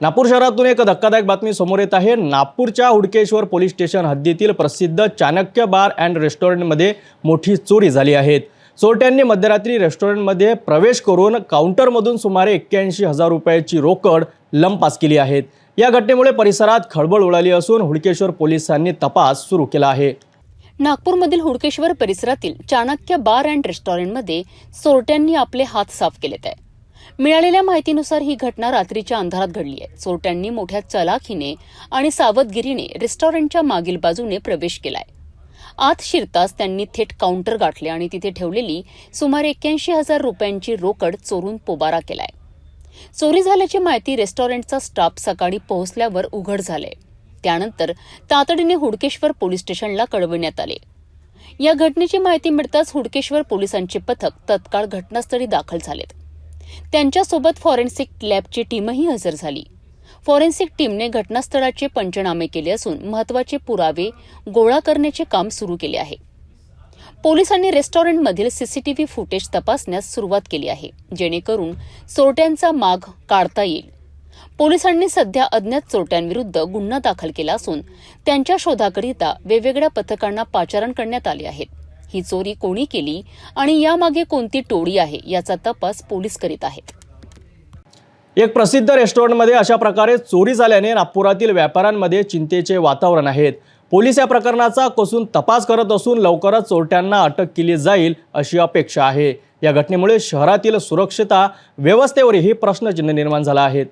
नागपूर शहरातून एक धक्कादायक बातमी समोर येत आहे. नागपूरच्या हुडकेश्वर पोलीस स्टेशन हद्दीतील प्रसिद्ध चाणक्य बार अँड रेस्टॉरंटमध्ये मोठी चोरी झाली आहे. चोरट्यांनी मध्यरात्री रेस्टॉरंटमध्ये प्रवेश करून काउंटरमधून सुमारे एक्क्याऐंशी हजार रुपयाची रोकड लंपास केली आहेत या घटनेमुळे परिसरात खळबळ उडाली असून हुडकेश्वर पोलिसांनी तपास सुरू केला आहे. नागपूरमधील हुडकेश्वर परिसरातील चाणक्य बार अँड रेस्टॉरंटमध्ये चोरट्यांनी आपले हात साफ केलेत आहे. मिळालेल्या माहितीनुसार ही घटना रात्रीच्या अंधारात घडली आहे. चोरट्यांनी मोठ्या चलाखीने आणि सावधगिरीने रेस्टॉरंटच्या मागील बाजूने प्रवेश केलाय. आत शिरताच त्यांनी थेट काउंटर गाठले आणि तिथे ठेवलेली सुमारे एक्क्याऐंशी हजार रुपयांची रोकड चोरून पोबारा केलाय. चोरी झाल्याची माहिती रेस्टॉरंटचा स्टाफ सकाळी पोहोचल्यावर उघड झाले त्यानंतर तातडीने हुडकेश्वर पोलीस स्टेशनला कळविण्यात आले. या घटनेची माहिती मिळताच हुडकेश्वर पोलिसांचे पथक तत्काळ घटनास्थळी दाखल झालेत. त्यांच्यासोबत फॉरेन्सिक लॅबची टीमही हजर झाली. फॉरेन्सिक टीमने घटनास्थळाचे पंचनामे केले असून महत्त्वाचे पुरावे गोळा करण्याचे काम सुरू केले आहे. पोलिसांनी रेस्टॉरंटमधील सीसीटीव्ही फुटेज तपासण्यास सुरुवात केली आहे जेणेकरून चोरट्यांचा माग काढता येईल. पोलिसांनी सध्या अज्ञात चोरट्यांविरुद्ध गुन्हा दाखल केला असून त्यांच्या शोधाकरिता वेगवेगळ्या पथकांना पाचारण करण्यात आले आहेत ही चोरी कोणी केली आणि यामागे कोणती टोळी आहे याचा तपास पोलीस करीत आहेत. एक प्रसिद्ध रेस्टॉरंटमध्ये अशा प्रकारे चोरी झाल्याने नागपुरातील व्यापाऱ्यांमध्ये चिंतेचे वातावरण आहेत पोलीस या प्रकरणाचा कसून तपास करत असून लवकरच चोरट्यांना अटक केली जाईल अशी अपेक्षा आहे. या घटनेमुळे शहरातील सुरक्षता व्यवस्थेवरही प्रश्नचिन्ह निर्माण झाला आहेत